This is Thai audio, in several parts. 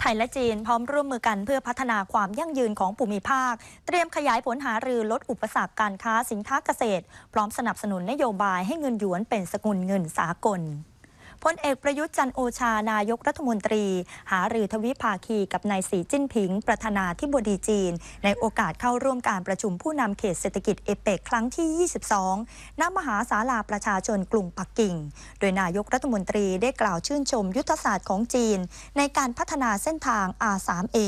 ไทยและจีนพร้อมร่วมมือกันเพื่อพัฒนาความยั่งยืนของภูมิภาค เตรียมขยายผลหารือลดอุปสรรคการค้าสินค้าเกษตร พร้อมสนับสนุนนโยบายให้เงินหยวนเป็นสกุลเงินสากล พลเอกประยุทธ์จันโอชานายกรัฐมนตรี หารือทวิภาคีกับนายสีจิ้นผิง ประธานาธิบดีจีน ในโอกาสเข้าร่วมการประชุมผู้นำเขตเศรษฐกิจเอเปกครั้งที่ 22 ณ มหาศาลาประชาชนกรุงปักกิ่ง โดยนายกรัฐมนตรีได้กล่าวชื่นชมยุทธศาสตร์ของจีน ในการพัฒนาเส้นทาง R3A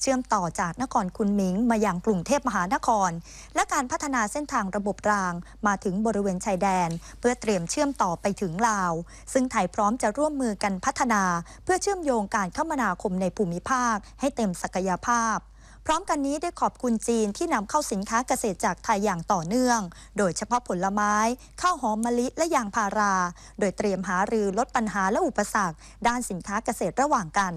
เชื่อมต่อจากนครคุนหมิงมายังกรุงเทพมหานคร และการพัฒนาเส้นทางระบบราง มาถึงบริเวณชายแดน เพื่อเตรียมเชื่อมต่อไปถึงลาว ซึ่งไทยพร้อมจะร่วมมือกันพัฒนา เพื่อเชื่อมโยงการคมนาคมในภูมิภาค ให้เต็มศักยภาพ พร้อมกันนี้ได้ขอบคุณจีนที่นำเข้าสินค้าเกษตรจากไทยอย่างต่อเนื่อง โดยเฉพาะผลไม้ ข้าวหอมมะลิและยางพารา โดยเตรียมหารือลดปัญหาและอุปสรรค ด้านสินค้าเกษตรระหว่างกัน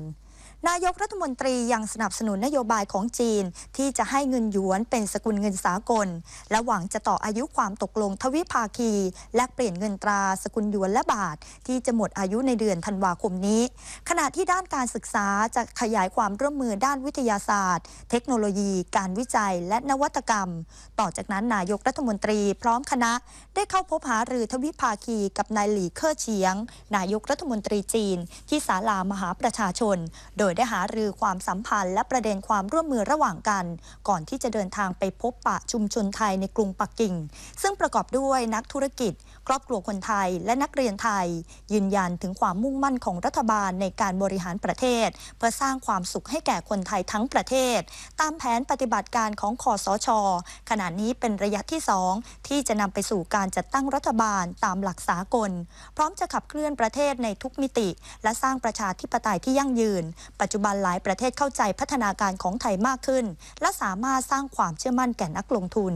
นายกรัฐมนตรียังสนับสนุนนโยบายของจีน ที่จะให้เงินหยวนเป็นสกุลเงินสากล และหวังจะต่ออายุความตกลงทวิภาคี และเปลี่ยนเงินตราสกุลหยวนและบาท ที่จะหมดอายุในเดือนธันวาคมนี้ ขณะที่ด้านการศึกษาจะขยายความร่วมมือด้านวิทยาศาสตร์ เทคโนโลยี การวิจัย และนวัตกรรม ต่อจากนั้นนายกรัฐมนตรีพร้อมคณะได้เข้าพบหารือทวิภาคีกับนายหลี่เค่อเฉียง นายกรัฐมนตรีจีน ที่ศาลามหาประชาชน โดยได้หารือความสัมพันธ์ และประเด็นความร่วมมือระหว่างกัน ก่อนที่จะเดินทางไปพบปะชุมชนไทยในกรุงปักกิ่ง ซึ่งประกอบด้วยนักธุรกิจ ครอบครัวคนไทยและนักเรียนไทย ยืนยันถึงความมุ่งมั่นของรัฐบาลในการบริหารประเทศ เพื่อสร้างความสุขให้แก่คนไทยทั้งประเทศ ตามแผนปฏิบัติการของคอสช ขณะนี้เป็นระยะที่ 2 ที่จะนำไปสู่การจัดตั้งรัฐบาลตามหลักสากล พร้อมจะขับเคลื่อนประเทศในทุกมิติ และสร้างประชาธิปไตยที่ยั่งยืนปัจจุบันหลายประเทศเข้าใจพัฒนาการของไทยมากขึ้น และสามารถสร้างความเชื่อมั่นแก่นักลงทุน